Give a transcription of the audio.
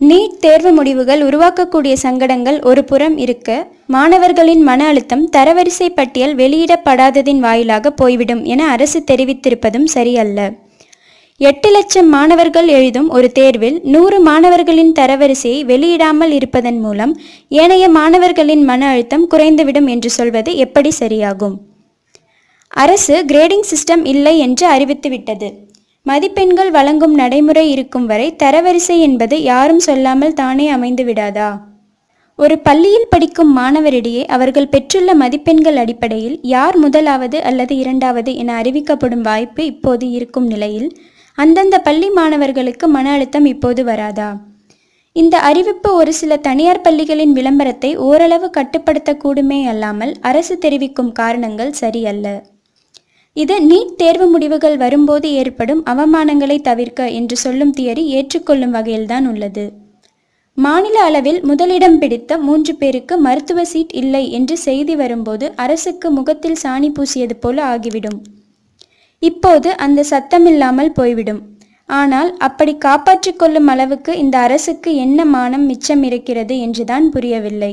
NEET தேர்வு முடிவுகள் உருவாக்கக்கூடிய சங்கடங்கள் ஒரு புறம் இருக்க மாணவர்களின் மன அழுத்தம் தரவரிசை பட்டியல் வெளியிடப்படாததின் வாயிலாக போய்விடும் என அரசு தெரிவித்திருப்பதும் சரியல்ல. எட்டு லட்சம் மாணவர்கள் எழுதும் ஒரு தேர்வில் நூறு மாணவர்களின் தரவரிசையை வெளியிடாமல் இருப்பதன் மூலம் ஏனைய மாணவர்களின் மன அழுத்தம் குறைந்துவிடும் என்று சொல்வது எப்படி சரியாகும்? அரசு கிரேடிங் சிஸ்டம் இல்லை என்று அறிவித்துவிட்டது. மதிப்பெண்கள் வழங்கும் நடைமுறை இருக்கும் வரை தரவரிசை என்பது யாரும் சொல்லாமல் தானே அமைந்து விடாதா? ஒரு பள்ளியில் படிக்கும் மாணவரிடையே அவர்கள் பெற்றுள்ள மதிப்பெண்கள் அடிப்படையில் யார் முதலாவது அல்லது இரண்டாவது என அறிவிக்கப்படும் வாய்ப்பு இப்போது இருக்கும் நிலையில் அந்தந்த பள்ளி மாணவர்களுக்கு மன அழுத்தம் இப்போது வராதா? இந்த அறிவிப்பு ஒரு சில தனியார் பள்ளிகளின் விளம்பரத்தை ஓரளவு கட்டுப்படுத்தக்கூடுமே அல்லாமல் அரசு தெரிவிக்கும் காரணங்கள் சரியல்ல. இது நீட் தேர்வு முடிவுகள் வரும்போது ஏற்படும் அவமானங்களை தவிர்க்க என்று சொல்லும் தியரி ஏற்றுக்கொள்ளும் வகையில்தான் உள்ளது. மாநில அளவில் முதலிடம் பிடித்த மூன்று பேருக்கு மருத்துவ சீட் இல்லை என்று செய்தி வரும்போது அரசுக்கு முகத்தில் சாணி பூசியது போல ஆகிவிடும். இப்போது அந்த சத்தமில்லாமல் போய்விடும். ஆனால் அப்படி காப்பாற்றிக் கொள்ளும் அளவுக்கு இந்த அரசுக்கு என்ன மானம் மிச்சம் இருக்கிறது என்றுதான் புரியவில்லை.